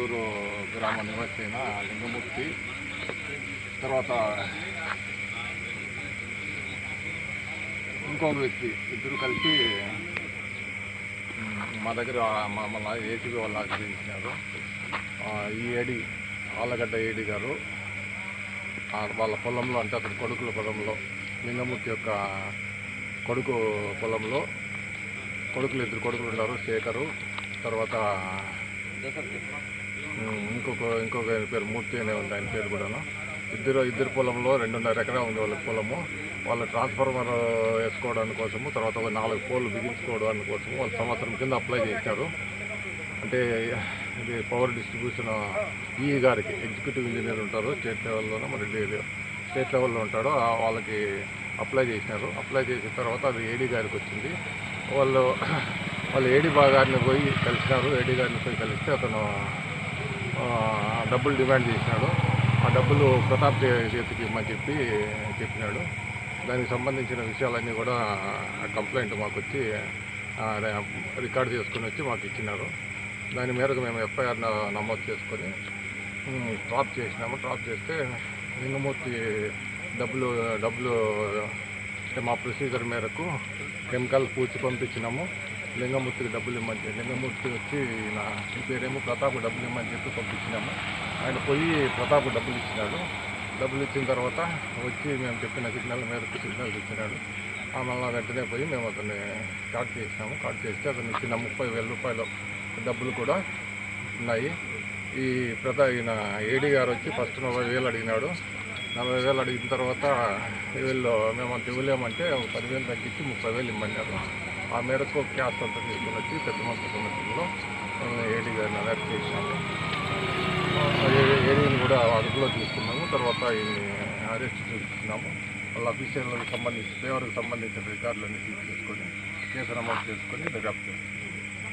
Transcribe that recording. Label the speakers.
Speaker 1: పొట్లూరు గ్రామ నివాసి అయిన లింగమూర్తి. తర్వాత ఇంకొక వ్యక్తి ఇద్దరు కలిసి మా దగ్గర మమ్మల్ని ఏసీబీ వాళ్ళు ఆశ్రయించినారు. ఈ ఏడి ఆళ్ళగడ్డ ఏడి గారు వాళ్ళ పొలంలో అంటే అతని కొడుకుల పొలంలో లింగమూర్తి యొక్క కొడుకు పొలంలో కొడుకులు ఇద్దరు కొడుకులు ఉన్నారు శేఖరు తర్వాత ఇంకొక ఇంకొక ఆయన పేరు మూర్తి అనే ఉంది ఆయన పేరు కూడాను. ఇద్దరు ఇద్దరు పొలంలో రెండున్నర ఎకరా ఉంది వాళ్ళ పొలము. వాళ్ళ ట్రాన్స్ఫార్మర్ వేసుకోవడానికి కోసము తర్వాత ఒక నాలుగు పోల్లు బిగించుకోవడానికి కోసము వాళ్ళు సంవత్సరం కింద అప్లై చేశారు. అంటే ఇది పవర్ డిస్ట్రిబ్యూషన్ ఈ గారికి ఎగ్జిక్యూటివ్ ఇంజనీర్ ఉంటారు స్టేట్ లెవెల్లోనూ మరి స్టేట్ లెవెల్లో ఉంటాడో వాళ్ళకి అప్లై చేసినారు. అప్లై చేసిన తర్వాత అది ఏడీ గారికి వచ్చింది. వాళ్ళు వాళ్ళు ఏడీ భాగాన్ని పోయి కలిసినారు. ఏడీ గారిని పోయి కలిస్తే అతను డబ్బులు డిమాండ్ చేసినాడు ఆ డబ్బులు ప్రతాప్ చేతికి ఇమ్మని చెప్పి చెప్పినాడు. దానికి సంబంధించిన విషయాలన్నీ కూడా కంప్లైంట్ మాకు వచ్చి రికార్డ్ చేసుకుని వచ్చి మాకు ఇచ్చినారు. దాని మేరకు మేము ఎఫ్ఐఆర్ నమోదు చేసుకొని డ్రాప్ చేసినాము. డ్రాప్ చేస్తే లింగమూర్తి డబ్బులు డబ్బులు అంటే మా ప్రొసీజర్ మేరకు కెమికల్ పూచి పంపించినాము. లింగమూర్తికి డబ్బులు ఇమ్మని చెప్పి లింగమూర్తి వచ్చి నా పేరేమో ప్రతాప్ డబ్బులు ఇమ్మని చెప్పి పంపించినాము. ఆయన పోయి ప్రతాప్ డబ్బులు ఇచ్చినాడు. డబ్బులు ఇచ్చిన తర్వాత వచ్చి మేము చెప్పిన సిగ్నల్ మేరకు సిగ్నల్స్ ఇచ్చినాడు. ఆ మళ్ళీ వెంటనే పోయి మేము అతన్ని కార్డ్ చేసినాము. కార్డ్ చేస్తే అతను ఇచ్చిన ముప్పై వేల రూపాయలు డబ్బులు కూడా ఉన్నాయి. ఈ ప్రతా ఈయన ఏడీ గారు వచ్చి ఫస్ట్ నలభై వేలు అడిగినాడు. నలభై వేలు అడిగిన తర్వాత వీళ్ళు మేము అంత ఇవ్వలేమంటే పదివేలు తగ్గించి ముప్పై వేలు ఇమ్మన్నారు. ఆ మేరకు క్యాస్ అంతా తీసుకుని వచ్చి పెద్ద మొత్తం కమిటీలో ఏడీ గారిని అలర్ట్ చేశాము. ఏడీని కూడా అదుపులో తీసుకున్నాము. తర్వాత ఈయన్ని అరెస్ట్ చేస్తున్నాము. వాళ్ళ అఫీషియల్కి సంబంధించి పేవర్కి సంబంధించిన రికార్డులన్నీ తీసుకొని కేసు నమోదు చేసుకొని దర్యాప్తు చేస్తున్నాము.